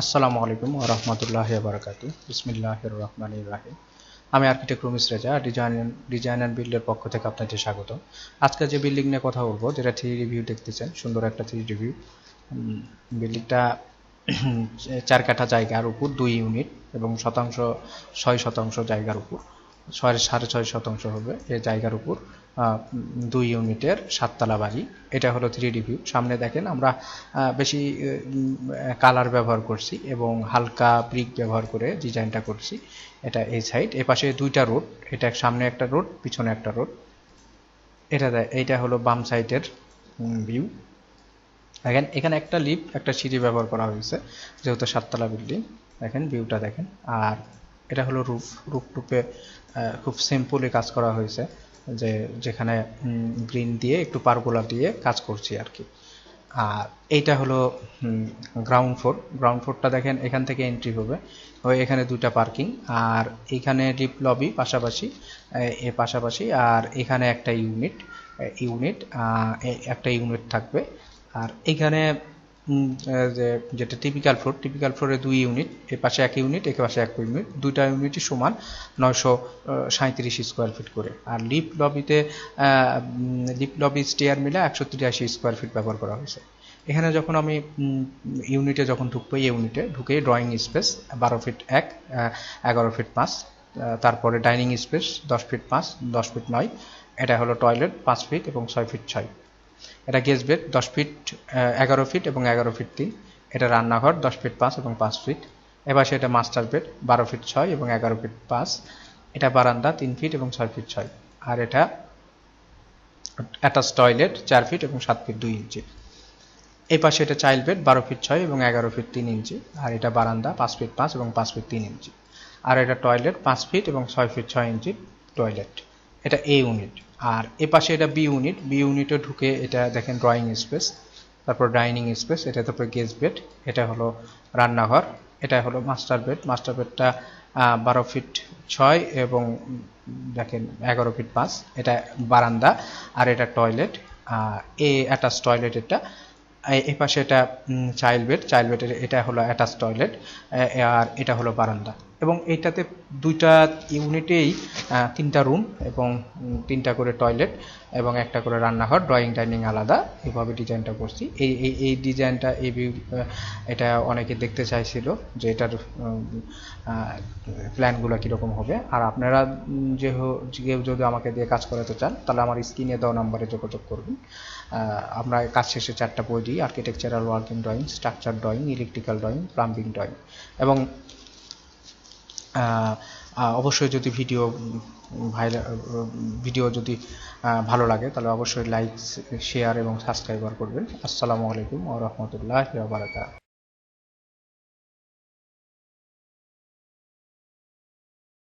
আসসালামু আলাইকুম রাহমাতুল্লাহি ওয়া বারাকাতুহু। বিসমিল্লাহির রহমানির রহিম। আমি architect Rumis Reza design design and বিল্ডের পক্ষ থেকে আপনাদের স্বাগত আজকে যে বিল্ডিং নিয়ে কথা বলব, যেটা থ্রি রিভিউ দেখতেছেন, সুন্দর একটা থ্রি রিভিউ বিল্ডিংটা চার কাঠা জায়গার উপর, দুই ইউনিট এবং শতাংশ, ছয় শতাংশ জায়গার উপর, ছয় সাড়ে ছয় শতাংশ হবে এই জায়গার উপর। দুই ইউনিটের সাততলা বাড়ি। এটা হলো থ্রি ডি ভিউ সামনে দেখেন আমরা বেশি কালার ব্যবহার করছি এবং হালকা ব্রিক ব্যবহার করে ডিজাইনটা করছি। এটা এই সাইড এ পাশে দুইটা রোড এটা সামনে একটা রোড পিছনে একটা রোড এটা এইটা হলো বাম সাইডের ভিউ দেখেন, এখানে একটা লিফট একটা সিঁড়ি ব্যবহার করা হয়েছে, যেহেতু সাততলা বিল্ডিং দেখেন ভিউটা দেখেন। আর এটা হলো রুফ রুফ টুপে খুব সিম্পলি কাজ করা হয়েছে। যে যেখানে গ্রিন দিয়ে একটু পারগোলা দিয়ে কাজ করছি আর কি। আর এইটা হলো গ্রাউন্ড ফ্লোর গ্রাউন্ড ফ্লোরটা দেখেন, এখান থেকে এন্ট্রি হবে। ওই এখানে দুটা পার্কিং আর এখানে লিপ লবি পাশাপাশি, এ- পাশাপাশি। আর এখানে একটা ইউনিট ইউনিট একটা ইউনিট থাকবে। আর এখানে যেটা টিপিক্যাল ফ্লোর টিপিক্যাল ফ্লোরে দুই ইউনিট এ পাশে এক ইউনিট এ পাশে এক ইউনিট দুইটা ইউনিটই সমান নয়শো সাঁত্রিশ স্কোয়ার ফিট করে। আর লিপ লবিতে লিপ লবি স্টেয়ার মিলে একশো তিরাশি স্কোয়ার ফিট ব্যবহার করা হয়েছে। এখানে যখন আমি ইউনিটে যখন ঢুকবো ইউনিটে ঢুকে ড্রয়িং স্পেস বারো ফিট এক এগারো ফিট পাঁচ তারপরে ডাইনিং স্পেস দশ ফিট পাঁচ, দশ ফিট নয়, এটা হলো টয়লেট পাঁচ ফিট এবং ছয় ফিট ছয়। এটা গেস্ট বেড দশ ফিট এগারো ফিট এবং এগারো ফিট তিন। এটা রান্নাঘর, দশ ফিট পাঁচ এবং পাঁচ ফিট। এবার সেটা মাস্টার বেড, বারো ফিট ছয় এবং এগারো ফিট পাঁচ। এটা বারান্দা, তিন ফিট এবং ছয় ফিট ছয়। আর এটা অ্যাটাচ টয়লেট চার ফিট এবং সাত ফিট দুই ইঞ্চি। এই পাশে এটা চাইল্ড বেড বারো ফিট ছয় এবং এগারো ফিট তিন ইঞ্চি। আর এটা বারান্দা, পাঁচ ফিট পাঁচ এবং পাঁচ ফিট তিন ইঞ্চি। আর এটা টয়লেট পাঁচ ফিট এবং ছয় ফিট ছয় ইঞ্চি টয়লেট এটা এ ইউনিট আর এ পাশে এটা বি ইউনিট বি ইউনিটে ঢুকে এটা দেখেন ড্রয়িং স্পেস তারপর ডাইনিং স্পেস এটা তারপর গেস্ট বেড এটা হলো রান্নাঘর, এটা হলো মাস্টার বেড মাস্টার বেডটা বারো ফিট ছয় এবং দেখেন এগারো ফিট পাঁচ, এটা বারান্দা আর এটা টয়লেট এ অ্যাটাচ টয়লেট এটা এই পাশে এটা চাইল্ড বেড চাইল্ড বেডের এটা হলো অ্যাটাচ টয়লেট আর এটা হলো বারান্দা। এবং এইটাতে দুইটা ইউনিটেই তিনটা রুম এবং তিনটা করে টয়লেট এবং একটা করে রান্নাঘর, ড্রয়িং, ডাইনিং আলাদা। এইভাবে ডিজাইনটা করছি। এই এই এই ডিজাইনটা, এই ভিউ এটা অনেকে দেখতে চাইছিল যে এটার প্ল্যানগুলো কীরকম হবে। আর আপনারা যে যদি আমাকে দিয়ে কাজ করাতে চান, তাহলে আমার স্ক্রিনে দেওয়া নাম্বারে যোগাযোগ করবেন আমরা কাজ শেষে চারটা বই দিই architectural working drawing structure drawing electrical drawing plumbing drawing এবং অবশ্যই যদি ভিডিও ভাইরাল ভিডিও যদি ভালো লাগে, তাহলে অবশ্যই লাইক শেয়ার এবং সাবস্ক্রাইবার করবেন। আসসালামু আলাইকুম ও রহমতুল্লাহ